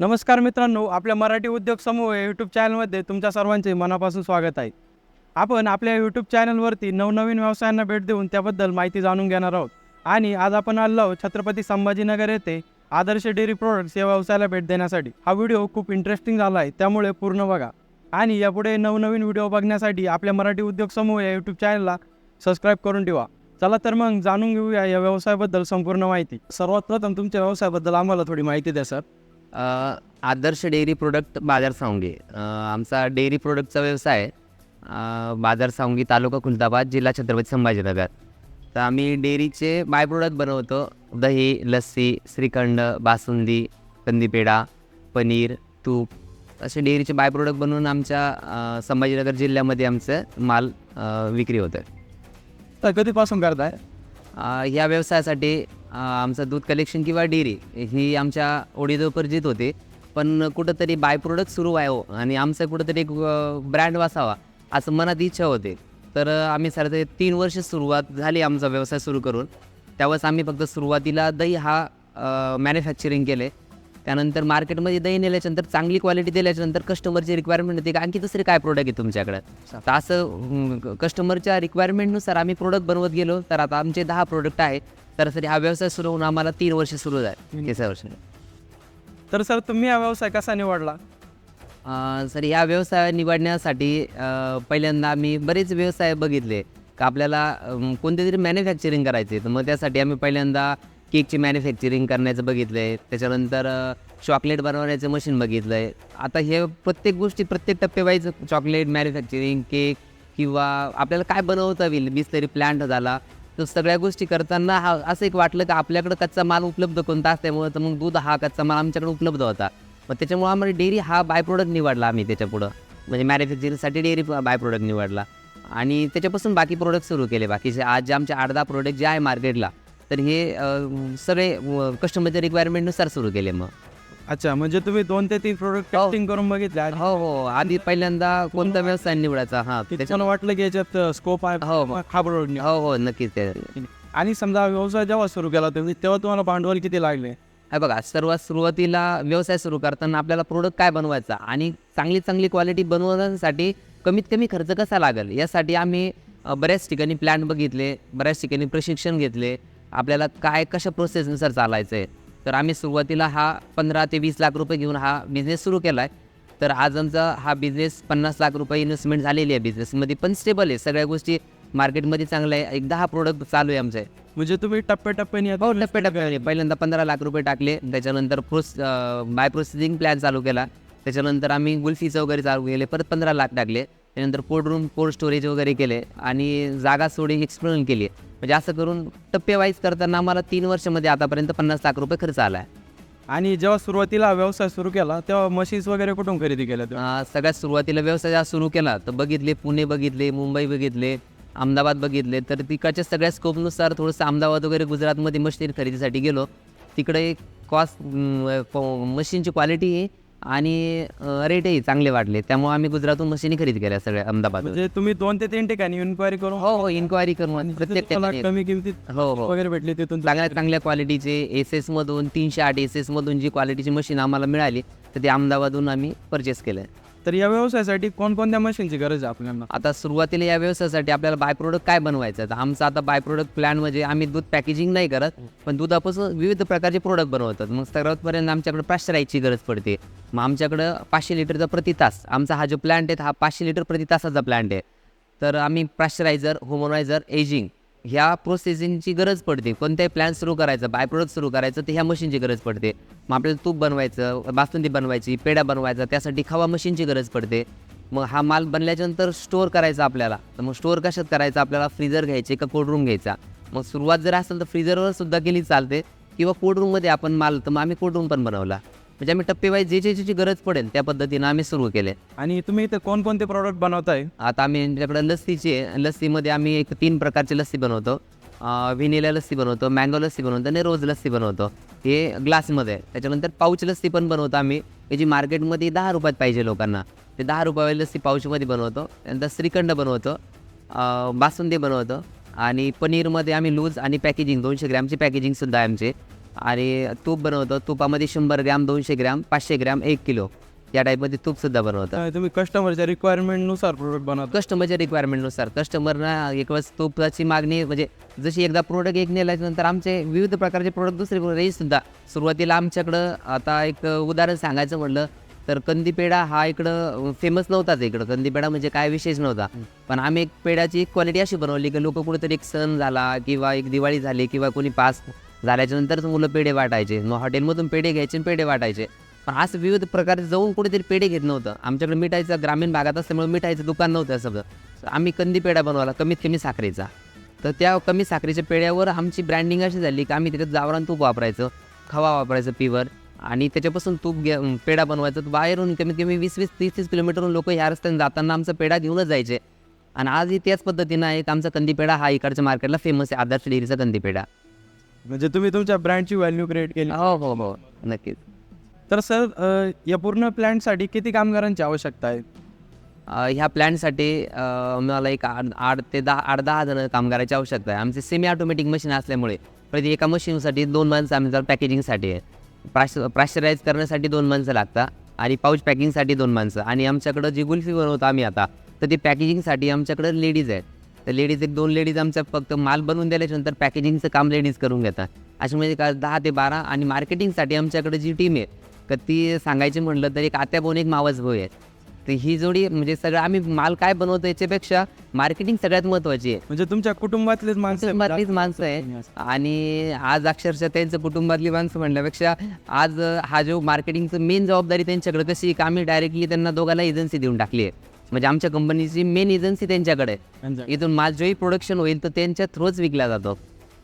नमस्कार मित्रांनो आपल्या मराठी उद्योग समूह या यूट्यूब चॅनलमध्ये तुमच्या सर्वांचे मनापासून स्वागत आहे. आपण आपल्या यूट्यूब चॅनलवरती नवनवीन व्यवसायांना भेट देऊन त्याबद्दल माहिती जाणून घेणार आहोत. आणि आज आपण आलो आहोत छत्रपती संभाजीनगर येथे आदर्श डेअरी प्रोडक्ट्स या व्यवसायाला भेट देण्यासाठी. हा व्हिडिओ खूप इंटरेस्टिंग झाला आहे त्यामुळे पूर्ण बघा. आणि यापुढे नवनवीन व्हिडिओ बघण्यासाठी आपल्या मराठी उद्योग समूह या यूट्यूब चॅनलला सबस्क्राईब करून ठेवा. चला तर मग जाणून घेऊया या व्यवसायाबद्दल संपूर्ण माहिती. सर्वात प्रथम तुमच्या व्यवसायाबद्दल आम्हाला थोडी माहिती द्या सर. आदर्श डेअरी प्रोडक्ट बाजार सांगे आमचा डेअरी प्रोडक्टचा व्यवसाय आहे. बाजार सांगी तालुका खुलताबाद जिल्हा छत्रपती संभाजीनगर. तर आम्ही डेअरीचे बाय प्रोडक्ट बनवतो. दही लस्सी श्रीखंड बासुंदी कंदीपेढा पनीर तूप असे डेअरीचे बाय प्रोडक्ट बनवून आमच्या संभाजीनगर जिल्ह्यामध्ये आमचं माल विक्री होतं तर कधीपासून करताय? ह्या व्यवसायासाठी आमचं दूध कलेक्शन किंवा डेअरी ही आमच्या ओढीदोपर्जित होते. पण कुठंतरी बाय प्रोडक्ट सुरू व्हावं आणि आमचं कुठंतरी एक ब्रँड वासावा असं मनात इच्छा होते. तर आम्ही सर ते तीन वर्ष सुरुवात झाली आमचा व्यवसाय सुरू करून. त्यावेळेस आम्ही फक्त सुरुवातीला दही हा मॅन्युफॅक्चरिंग केले. त्यानंतर मार्केटमध्ये दही नेल्याच्यानंतर चांगली क्वालिटी दिल्याच्यानंतर कस्टमरची रिक्वायरमेंट होती की आणखी दुसरे काय प्रोडक्ट आहे तुमच्याकडे? तर असं कस्टमरच्या रिक्वायरमेंटनुसार आम्ही प्रोडक्ट बनवत गेलो. तर आता आमचे दहा प्रोडक्ट आहेत तर सर हा व्यवसाय सुरू होऊन आम्हाला तीन वर्ष सुरू झाले तिसऱ्या वर्ष तर सर तुम्ही हा व्यवसाय कसा निवडला? सर ह्या व्यवसाय निवडण्यासाठी पहिल्यांदा आम्ही बरेच व्यवसाय बघितले का आपल्याला कोणते तरी मॅन्युफॅक्चरिंग करायचे. तर मग त्यासाठी आम्ही पहिल्यांदा केकची मॅन्युफॅक्चरिंग करण्याचं बघितलं आहे त्याच्यानंतर चॉकलेट बनवण्याचं मशीन बघितलं आहे आता हे प्रत्येक गोष्टी प्रत्येक टप्पेवाईज चॉकलेट मॅन्युफॅक्चरिंग केक किंवा आपल्याला काय बनवता येईल बिस्लरी प्लांट झाला. तर सगळ्या गोष्टी करताना हा असं एक वाटलं की आपल्याकडं कच्चा माल उपलब्ध कोणता असल्यामुळं तर मग दूध हा कच्चा माल आमच्याकडे उपलब्ध होता. मग त्याच्यामुळं आम्हाला डेअरी हा बाय प्रोडक्ट निवडला आम्ही त्याच्यापुढं म्हणजे मॅन्युफॅक्चरिंगसाठी डेअरी बाय प्रोडक्ट निवडला. आणि त्याच्यापासून बाकी प्रोडक्ट सुरू केले. बाकीचे आज जे आमचे आठ दहा प्रोडक्ट जे आहे मार्केटला तर हे सगळे कस्टमरच्या रिक्वायरमेंटनुसार सुरू केले मग. अच्छा म्हणजे तुम्ही दोन ते तीन प्रोडक्ट हो. टेस्टिंग करून बघितले आणि हो हो. आधी पहिल्यांदा कोणता व्यवसाय निवडायचा? हां त्याच्या त्याच्यानं वाटलं की याच्यात स्कोप आहे हो, हो. हा प्रोडक्ट हो हो नक्कीच. ते आणि समजा व्यवसाय जेव्हा सुरू केला तुम्ही तेव्हा तुम्हाला भांडवल किती लागले? हे बघा सर्वात सुरुवातीला व्यवसाय सुरू करताना आपल्याला प्रोडक्ट काय बनवायचा आणि चांगली चांगली क्वालिटी बनवण्यासाठी कमीत कमी खर्च कसा लागेल? यासाठी आम्ही अ, बऱ्याच ठिकाणी प्लॅन बघितले बऱ्याच ठिकाणी प्रशिक्षण घेतले. आपल्याला काय कशा प्रोसेसनुसार चालायचं आहे तर आम्ही सुरुवातीला हा पंधरा ते वीस लाख रुपये घेऊन हा बिझनेस सुरू केला आहे तर आज आमचा हा बिझनेस पन्नास लाख रुपये इन्व्हेस्टमेंट झालेली आहे बिझनेसमध्ये पण स्टेबल आहे. सगळ्या गोष्टी मार्केटमध्ये चांगलं आहे. एकदा हा प्रोडक्ट चालू आहे आमचं. म्हणजे तुम्ही टप्प्याटप्प्याने हो टप्प्याटप्प्याने. पहिल्यांदा पंधरा लाख रुपये टाकले त्याच्यानंतर प्रोस बाय प्रोसेसिंग प्लॅन चालू केला. त्याच्यानंतर आम्ही गुल्फीचं वगैरे चालू केले परत पंधरा लाख टाकले. त्यानंतर कोल्ड रूम कोल्ड स्टोरेज वगैरे केले आणि जागा सोडी एक्सप्लोर केली. म्हणजे असं करून टप्पेवाईज करताना आम्हाला तीन वर्षामध्ये आतापर्यंत पन्नास लाख रुपये खर्च आला आहे आणि जेव्हा सुरुवातीला व्यवसाय सुरू केला तेव्हा मशीन्स वगैरे कुठून खरेदी केल्या तुम्ही? अं, सगळ्यात सुरुवातीला व्यवसाय जेव्हा सुरू केला. तर बघितले पुणे बघितले मुंबई बघितले अहमदाबाद बघितले. तर तिकडच्या सगळ्या स्कोपनुसार थोडंसं अहमदाबाद वगैरे गुजरातमध्ये मशीन खरेदीसाठी गेलो. तिकडे कॉस्ट मशीनची क्वालिटी आणि रेटही चांगले वाटले त्यामुळे आम्ही गुजरातून मशीनी खरेदी केल्या सगळ्या अहमदाबाद म्हणजे तुम्ही दोन ते तीन ठिकाणी इन्क्वायरी करून हो हो इन्क्वायरी करून. प्रत्येक ठिकाणी कमी किमतीत हो हो. वगैरे भेटली तिथून चांगल्या चांगल्या क्वालिटीचे एस एसमधून तीनशे आठ एस एसमधून जी क्वालिटीची मशीन आम्हाला मिळाली तर ते अहमदाबादहून आम्ही परचेस केलं तर या व्यवसायासाठी कोणकोणत्या मशीनची गरज आहे आपल्याला? आता सुरुवातीला या व्यवसायासाठी आपल्याला बाय प्रोडक्ट काय बनवायचं आहे? तर आमचा आता बाय प्रोडक्ट प्लॅन म्हणजे आम्ही दूध पॅकेजिंग नाही करत पण दुधापासून विविध प्रकारचे प्रोडक्ट बनवतात. मग सर्वातपर्यंत आमच्याकडे पाश्चराईजची गरज पडते. मग आमच्याकडं पाचशे लिटरचा प्रति तास. आमचा हा जो प्लांट आहे हा पाचशे लिटर प्रति तासाचा प्लांट आहे. तर आम्ही पाश्चरायझर होमोनायझर एजिंग ह्या प्रोसेसिंगची गरज पडते. कोणत्याही प्लॅन सुरू करायचं बाय प्रोडक्ट सुरू करायचं तर ह्या मशीनची गरज पडते. मग आपल्याला तूप बनवायचं बासुंदी बनवायची पेढा बनवायचा त्यासाठी खवा मशीनची गरज पडते. मग हा माल बनल्याच्यानंतर स्टोअर करायचा आपल्याला. तर मग स्टोअर कशात करायचा? आपल्याला फ्रीजर घ्यायचे का कोल्ड रूम घ्यायचा? मग सुरुवात जर असेल तर फ्रीजरवर सुद्धा केली चालते. किंवा कोल्ड रूममध्ये आपण माल तर मग आम्ही कोल्ड रूम पण बनवला. म्हणजे आम्ही टप्पेवाईज जे जे ज्याची गरज पडेल त्या पद्धतीनं आम्ही सुरू केले. आणि तुम्ही इथे कोणकोणते प्रॉडक्ट बनवताय? आता आम्ही आमच्याकडे लस्सीची आहे लस्सीमध्ये आम्ही एक तीन प्रकारची लस्सी बनवतो. व्हिनिला लस्सी बनवतो मँगो लस्सी बनवतो आणि रोज लस्सी बनवतो. हे ग्लासमध्ये त्याच्यानंतर पाऊच लस्सी पण बनवतो आम्ही. हे जी मार्केटमध्ये दहा रुपयात पाहिजे लोकांना. ते दहा रुपयावाली लस्सी पाऊचमध्ये बनवतो. त्यानंतर श्रीखंड बनवतो. अं, बासुंदी बनवतो. आणि पनीरमध्ये आम्ही लूज आणि पॅकेजिंग दोनशे ग्रॅमची पॅकेजिंगसुद्धा आहे आमचे. आणि तूप बनवतो. तुपामध्ये शंभर ग्रॅम दोनशे ग्रॅम पाचशे ग्रॅम एक किलो. या टाईपमध्ये तूपसुद्धा बनवतं तुम्ही कस्टमरच्या रिक्वायरमेंटनुसार प्रोडक्ट बनवता. कस्टमरच्या रिक्वायरमेंटनुसार कस्टमरना एक वेळेस तुपाची मागणी म्हणजे जशी एकदा प्रोडक्ट एक नेल्याच्यानंतर आमचे विविध प्रकारचे प्रोडक्ट दुसरे रेंजसुद्धा सुरुवातीला आमच्याकडं आता एक उदाहरण सांगायचं म्हटलं तर कंदी पेढा हा इकडं फेमस नव्हताच इकडं. कंदी पेढा म्हणजे काय विशेष नव्हता. पण आम्ही एक पेढ्याची क्वालिटी अशी बनवली की लोक कुठेतरी एक सण झाला किंवा एक दिवाळी झाली किंवा कोणी पास झाल्याच्या नंतरच मुलं पेढे वाटायचे. मग हॉटेलमधून पेढे घ्यायचे आणि पेढे वाटायचे. पण असं विविध प्रकारे जाऊन कुठेतरी पेढे घेत नव्हतं. आमच्याकडे मिठाईचं ग्रामीण भागात असल्यामुळे मिठाईचं दुकान नव्हतं सगळं. आम्ही कंदी पेढा बनवला कमीत कमी साखरेचा. तर त्या कमी साखरेच्या पेढ्यावर आमची ब्रँडिंग अशी झाली की आम्ही त्याच्यात जावरान तूप वापरायचं खवा वापरायचं पिवर आणि त्याच्यापासून तूप घे पेढा बनवायचा. तर बाहेरून कमीत कमी वीस वीस तीस तीस किलोमीटरहून लोक ह्या रस्त्याने जाताना आमचा पेढा घेऊनच जायचे. आणि आजही त्याच पद्धतीनं एक आमचा कंदी पेढा हा इकडच्या मार्केटला फेमस आहे आदर्श डेअरीचा कंदी पेढा. म्हणजे तुम्ही तुमच्या ब्रँडची व्हॅल्यू क्रिएट केली. हो हो हो. नक्कीच. तर सर अ, या पूर्ण प्लॅनसाठी किती कामगारांची आवश्यकता आहे? अ, ह्या प्लॅनसाठी मला एक आठ आठ ते दहा आठ दहा जण कामगाराची आवश्यकता आहे. आमचे सेमी ऑटोमॅटिक मशीन असल्यामुळे प्रति एका मशीनसाठी दोन माणसं आमच्या पॅकेजिंगसाठी आहे. प्राश प्राशराईज करण्यासाठी दोन माणसं लागतात आणि पाऊच पॅकिंगसाठी दोन माणसं. आणि आमच्याकडं जी गुल्फी बनवतो आम्ही आता तर ती पॅकेजिंगसाठी आमच्याकडं लेडीज आहेत. तर लेडीज एक दोन लेडीज आमच्या फक्त माल बनवून दिल्याच्यानंतर पॅकेजिंगचं काम लेडीज करून घेतात. अशी म्हणजे का दहा ते बारा आणि मार्केटिंगसाठी आमच्याकडे जी टीम आहे तर ती सांगायची म्हटलं तर एक आत्या एक मावस भाऊ आहे तर ही जोडी म्हणजे सगळं आम्ही माल काय बनवतो याच्यापेक्षा मार्केटिंग सगळ्यात महत्त्वाची आहे. म्हणजे तुमच्या कुटुंबातलेच माणसं कुटुंबातलीच माणसं आहे आणि आज अक्षरशः त्यांचं कुटुंबातली माणसं म्हणण्यापेक्षा आज हा जो मार्केटिंगचं मेन जबाबदारी त्यांच्याकडे कशी की आम्ही डायरेक्टली त्यांना दोघांना एजन्सी देऊन टाकली आहे. म्हणजे आमच्या कंपनीची मेन एजन्सी त्यांच्याकडे आहे. इथून माल जोही प्रोडक्शन होईल तर त्यांच्या थ्रूच विकला जातो.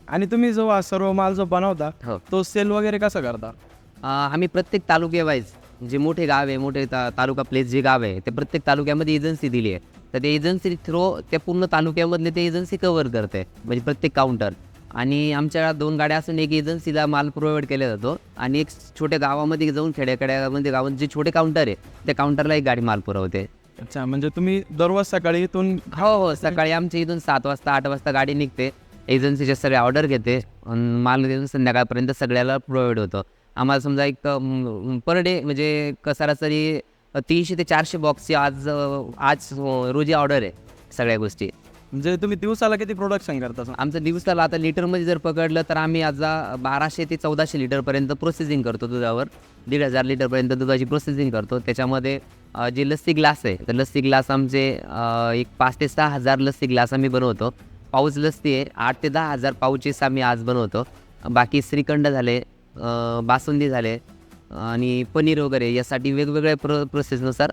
आणि तुम्ही जो हा सर्व माल जो बनवता हो. तो सेल वगैरे कसं करता? अं, आम्ही प्रत्येक तालुके वाईज जे मोठे गाव आहे मोठे ता तालुका प्लेस जे गाव आहे ते प्रत्येक तालुक्यामध्ये एजन्सी दिली आहे. तर ते एजन्सी थ्रू त्या पूर्ण तालुक्यामधले ते एजन्सी कव्हर करते म्हणजे प्रत्येक काउंटर आणि आमच्या दोन गाड्या असून एक एजन्सीला माल प्रोव्हाइड केला जातो. आणि एक छोट्या गावामध्ये जाऊन खेड्याखेड्यामध्ये गावात जे छोटे काउंटर आहे त्या काउंटरला एक गाडी माल पुरवते. अच्छा म्हणजे तुम्ही दररोज सकाळी इथून हो हो सकाळी आमच्या इथून सात वाजता आठ वाजता गाडी निघते. एजन्सीचे सगळे ऑर्डर घेते. अन् माल देऊन संध्याकाळपर्यंत सगळ्याला प्रोव्हाइड होतं. आम्हाला समजा एक पर डे म्हणजे क- सरासरी तीनशे ते चारशे बॉक्सची आज अं, आज अं, रोजी ऑर्डर आहे सगळ्या गोष्टी. म्हणजे तुम्ही दिवसाला किती प्रोडक्शन करता? आमचं दिवसाला आता लिटरमध्ये जर पकडलं तर आम्ही आज बाराशे ते चौदाशे लिटरपर्यंत प्रोसेसिंग करतो दुधावर. दीड हजार लिटरपर्यंत दुधाची प्रोसेसिंग करतो. त्याच्यामध्ये जे लस्सी ग्लास आहे तर लस्सी ग्लास आमचे एक पाच ते सहा हजार लस्सी ग्लास आम्ही बनवतो. पाऊच लस्सी आहे आठ ते दहा हजार पाऊचेस आम्ही आज बनवतो. बाकी श्रीखंड झाले बासुंदी झाले आणि पनीर वगैरे यासाठी वेगवेगळ्या प्रो प्रोसेसनुसार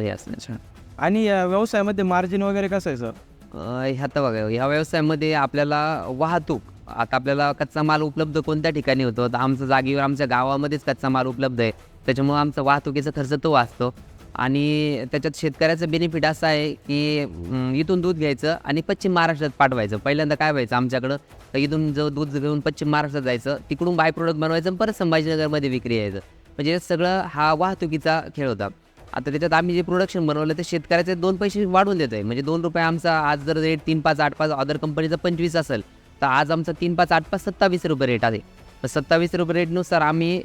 हे अच्छा. आणि या व्यवसायामध्ये मार्जिन वगैरे कसं आहे सर? अ, ह्यात बघा ह्या व्यवसायामध्ये आपल्याला वाहतूक आता आपल्याला कच्चा माल उपलब्ध कोणत्या ठिकाणी होतो? तर आमच्या जागेवर आमच्या गावामध्येच कच्चा माल उपलब्ध आहे. त्याच्यामुळं आमचा वाहतुकीचा खर्च तो वाचतो. आणि त्याच्यात शेतकऱ्याचं बेनिफिट असं आहे की इथून दूध घ्यायचं आणि पश्चिम महाराष्ट्रात पाठवायचं. पहिल्यांदा काय व्हायचं आमच्याकडं? तर इथून जो दूध घेऊन पश्चिम महाराष्ट्रात जायचं तिकडून बाय प्रोडक्ट बनवायचं परत संभाजीनगरमध्ये विक्री यायचं. म्हणजे सगळं हा वाहतुकीचा खेळ होता. आता त्याच्यात आम्ही जे प्रोडक्शन बनवलं ते शेतकऱ्याचे दोन पैसे वाढवून देतो आहे म्हणजे दोन रुपये आमचा आज जर रेट तीन पाच आठ पाच अदर कंपनीचा पंचवीस असेल तर आज आमचा तीन पाच आठ पाच सत्तावीस रुपये रेट आहे. सत्तावीस रुपये रेटनुसार आम्ही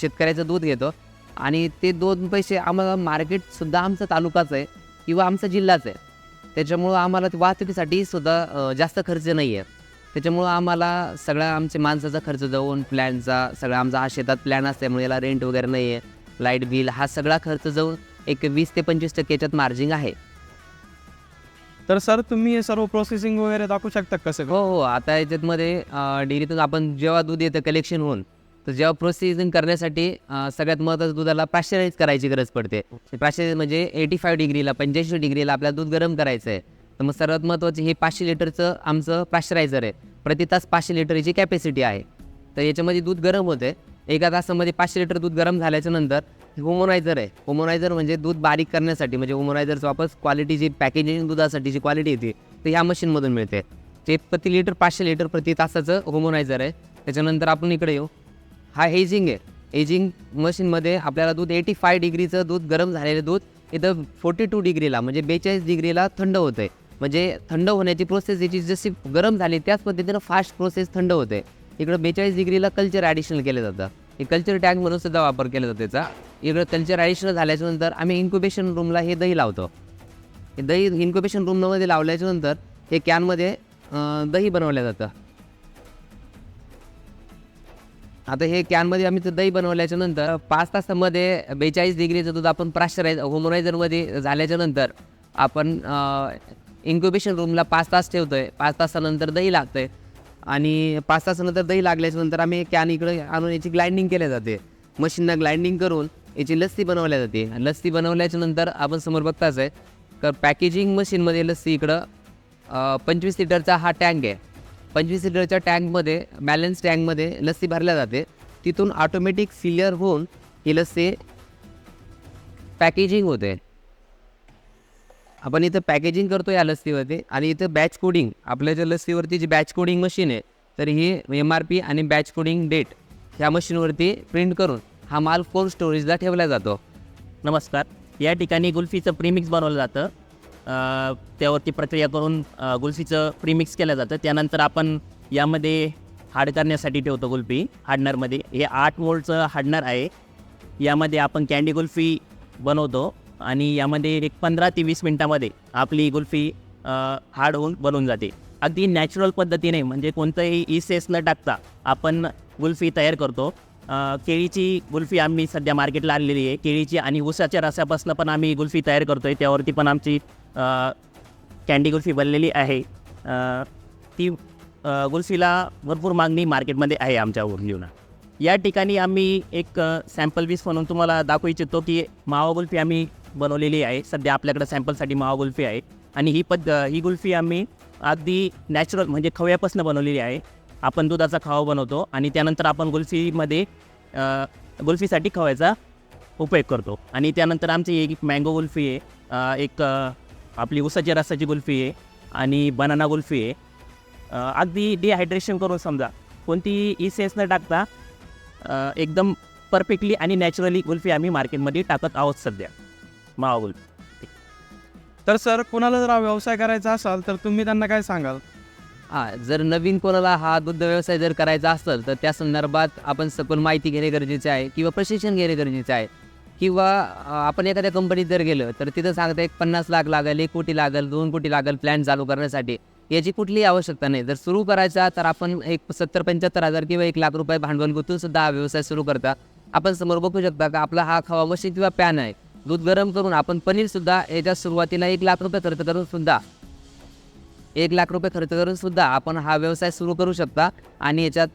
शेतकऱ्याचं दूध घेतो. आणि ते दोन पैसे आम्हाला मार्केटसुद्धा आमचा तालुकाच आहे किंवा आमचा जिल्हाच आहे. त्याच्यामुळं आम्हाला वाहतुकीसाठी सुद्धा जास्त खर्च नाही आहे त्याच्यामुळं आम्हाला सगळ्या आमच्या माणसाचा खर्च जाऊन प्लॅनचा सगळा आमचा हा शेतात प्लॅन असल्यामुळे याला रेंट वगैरे नाही आहे लाइट बिल हा सगळा खर्च जाऊन एक वीस ते पंचवीस टक्के याच्यात मार्जिंग आहे. तर सर तुम्ही हे सर्व प्रोसेसिंग वगैरे दाखवू शकता कसं हो हो. आता याच्यातमध्ये डेअरीतून आपण जेव्हा दूध येतं कलेक्शन होऊन तर जेव्हा प्रोसेसिंग करण्यासाठी सगळ्यात महत्त्वाचं दुधाला पाश्चराईज करायची गरज पडते. पाचशे म्हणजे एटी फाईव्ह डिग्रीला पंच्याऐंशी डिग्रीला आपल्याला दूध गरम करायचं आहे तर मग सर्वात महत्त्वाचं हे पाचशे लिटरचं आमचं पाश्चरायझर आहे. प्रति तास पाचशे लिटरची कॅपॅसिटी आहे. तर याच्यामध्ये दूध गरम होते एका तासामध्ये पाचशे लिटर दूध गरम झाल्याच्यानंतर होमोनायझर आहे. होमोनायझर म्हणजे दूध बारीक करण्यासाठी म्हणजे होमोनायझरचं वापस क्वालिटी जी पॅकेजिंग दुधासाठी जी क्वालिटी येते तर ह्या मशीनमधून मिळते. ते प्रति लिटर पाचशे लिटर प्रति तासाचं होमोनायझर आहे. त्याच्यानंतर आपण इकडे येऊ. हा एजिंग आहे. एजिंग मशीनमध्ये आपल्याला दूध एटी फाय डिग्रीचं दूध गरम झालेलं दूध इथं फोर्टी टू डिग्रीला म्हणजे बेचाळीस डिग्रीला थंड होतं आहे म्हणजे थंड होण्याची प्रोसेस याची जशी गरम झाली त्याच पद्धतीनं फास्ट प्रोसेस थंड होते इकडं बेचाळीस डिग्रीला कल्चर ॲडिशनल केलं जातं. हे कल्चर टँक म्हणून सुद्धा वापर केला जातो त्याचा. इकडं कल्चर ॲडिशनल झाल्याच्यानंतर आम्ही इन्क्युबेशन रूमला हे दही लावतो. हे दही इन्क्युबेशन रूममध्ये लावल्याच्यानंतर हे कॅनमध्ये दही बनवलं जातं. आता हे कॅनमध्ये आम्ही दही बनवल्याच्या नंतर पाच तासामध्ये बेचाळीस डिग्रीचं दूध आपण प्राश्चरायझ होमोरायझरमध्ये झाल्याच्यानंतर आपण इन्क्युबेशन रूमला पाच तास ठेवतोय. पाच तासानंतर दही लागतंय. आणि पाच तासानंतर दही लागल्याच्या नंतर आम्ही कॅन इकडे आणून याची ग्लाइंडिंग केली जाते. मशीनला ग्लाइंडिंग करून याची लस्सी बनवल्या जाते. लस्सी बनवल्याच्या नंतर आपण समोर बघताच आहे तर पॅकेजिंग मशीनमध्ये लस्सी इकडं पंचवीस लिटरचा हा टँक आहे. पंचवीस लिटरच्या टँकमध्ये बॅलन्स टँकमध्ये लस्सी भरल्या जाते. तिथून ऑटोमॅटिक फिलियर होऊन ही लस्सी पॅकेजिंग होते. आपण इथं पॅकेजिंग करतो या लस्सीवरती आणि इथं बॅच कोडिंग आपल्या ज्या लस्सीवरती जी बॅच कोडिंग मशीन आहे तर ही एम आर पी आणि बॅच कोडिंग डेट ह्या मशीनवरती प्रिंट करून हा माल कोल्ड स्टोरेजला ठेवला जातो. नमस्कार. या ठिकाणी गुल्फीचं प्रीमिक्स बनवलं जातं. त्यावरती प्रक्रिया करून गुल्फीचं प्रीमिक्स केलं जातं. त्यानंतर आपण यामध्ये हाड करण्यासाठी ठेवतो गुल्फी हार्डनरमध्ये. हे आठ वोल्टचं हाडणार आहे. यामध्ये आपण कॅन्डी गुल्फी बनवतो आणि यामध्ये एक पंधरा ते वीस मिनटामध्ये आपली गुल्फी हाड हार्ड होऊन बनून जाते. अगदी नॅचरल पद्धतीने म्हणजे कोणतंही इसेस न टाकता आपण गुल्फी तयार करतो. केळीची गुल्फी आम्ही सध्या मार्केटला आणलेली आहे. केळीची आणि उसाच्या रसापासून पण आम्ही गुल्फी तयार करतो आहे त्यावरती पण आमची कॅन्डी गुल्फी बनलेली आहे. ती गुल्फीला भरपूर मागणी मार्केटमध्ये आहे आमच्या उर्लीवना या ठिकाणी आम्ही एक सॅम्पल वीस म्हणून तुम्हाला दाखवू इच्छितो की मावा गुल्फी आम्ही बनवलेली आहे. सध्या आपल्याकडे सॅम्पलसाठी मावा गुल्फी आहे. आणि ही पद ही गुल्फी आम्ही अगदी नॅचरल म्हणजे खव्यापासून बनवलेली आहे. आपण दुधाचा खवा बनवतो आणि त्यानंतर आपण गुल्फीमध्ये गुल्फीसाठी खव्याचा उपयोग करतो. आणि त्यानंतर आमची एक मँगो गुल्फी आहे. एक आपली उसाच्या रसाची गुल्फी आहे आणि बनाना गुल्फी आहे. अगदी डिहायड्रेशन करून समजा कोणती इसेन्स न टाकता एकदम परफेक्टली आणि नॅचरली गुल्फी आम्ही मार्केटमध्ये टाकत आहोत सध्या. मावा गुल्फी तर सर कुणाला जर हा व्यवसाय करायचा असाल तर तुम्ही त्यांना काय सांगाल? हां जर नवीन कोणाला हा दुग्ध व्यवसाय जर करायचा असेल तर त्या संदर्भात आपण सखोल माहिती घेणे गरजेचे आहे किंवा प्रशिक्षण घेणे गरजेचे आहे. किंवा आपण एखाद्या कंपनीत जर गेलं तर तिथं सांगता एक पन्नास लाख लागेल एक कोटी लागेल दोन कोटी लागेल प्लॅन चालू करण्यासाठी. याची कुठलीही आवश्यकता नाही. जर सुरू करायचा तर आपण एक सत्तर पंच्याहत्तर हजार किंवा एक लाख रुपये भांडवल गुंतून सुद्धा हा व्यवसाय सुरू करता. आपण समोर बघू शकता का आपला हा खवा मशीन किंवा पॅन आहे. दूध गरम करून आपण पनीर सुद्धा याच्या सुरुवातीला एक लाख रुपये खर्च करून सुद्धा एक लाख रुपये खर्च करून सुद्धा आपण हा व्यवसाय सुरू करू शकता. आणि याच्यात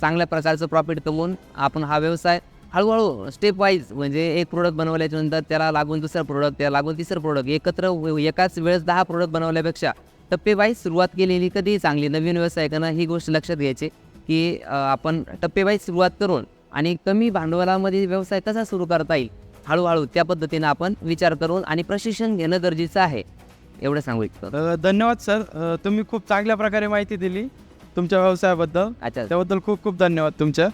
चांगल्या प्रकारचं प्रॉफिट कमवून आपण हा व्यवसाय हळूहळू स्टेप वाईज म्हणजे एक प्रोडक्ट बनवल्याच्या नंतर त्याला लागून दुसरं प्रोडक्ट त्याला लागून तिसरं प्रोडक्ट एकत्र एकाच वेळेस दहा प्रोडक्ट बनवल्यापेक्षा टप्पे वाईज सुरुवात केलेली कधीही चांगली नवीन व्यवसायिकांना ही गोष्ट लक्षात घ्यायची की आपण टप्पे वाईज सुरुवात करून आणि कमी भांडवलामध्ये व्यवसाय कसा सुरू करता येईल हळूहळू त्या पद्धतीनं आपण विचार करून आणि प्रशिक्षण घेणं गरजेचं आहे. एवढं सांगू इच्छितो धन्यवाद सर. तुम्ही खूप चांगल्या प्रकारे माहिती दिली तुमच्या व्यवसायाबद्दल. अच्छा. त्याबद्दल खूप खूप धन्यवाद तुमच्या